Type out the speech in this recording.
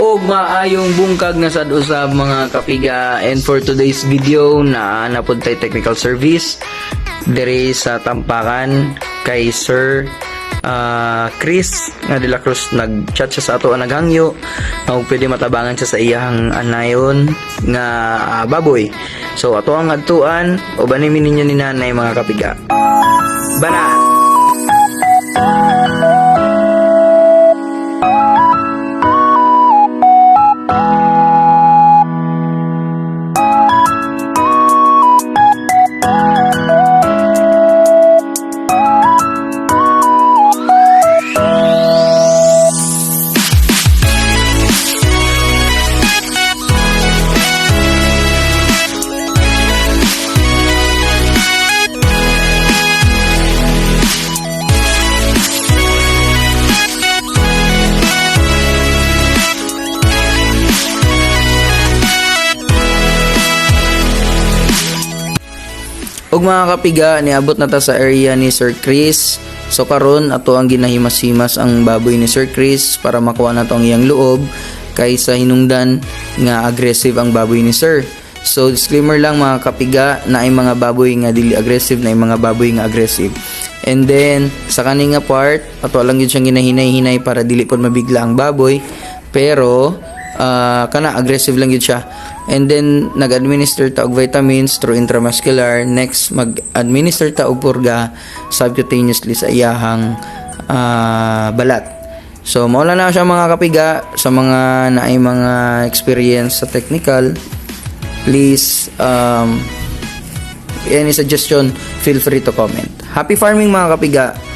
og maayong bungkag na sad usab mga kapiga. And for today's video na napod tay technical service. Diri sa Tampakan kay Sir ah, Chris nga de la Cruz. Nag-chat siya sa ato ang naghangyo. Nga pwede matabangan siya sa iyang anayon nga ah, baboy. So ato ang adtuan. O banimin ninyo ni nanay mga kapiga. Banat Og mga kapiga, niabot na ta sa area ni Sir Chris. So karon ato ang ginahimas-himas ang baboy ni Sir Chris para makuha na to ang iyang loob kaysa hinungdan nga aggressive ang baboy ni Sir. So disclaimer lang mga kapiga na ay mga baboy nga dili aggressive na ay mga baboy nga aggressive. And then sa kani nga part, ato lang yun siyang ginahinay-hinay para dili pod mabigla ang baboy. Pero ah, kana aggressive lang yun siya. And then nag-administer ta og vitamins through intramuscular. Next mag-administer ta og purga subcutaneously sa iyahang ah, balat. So mao lang na siya mga kapiga sa mga naay mga experience sa technical. Please um any suggestion, feel free to comment. Happy farming mga kapiga.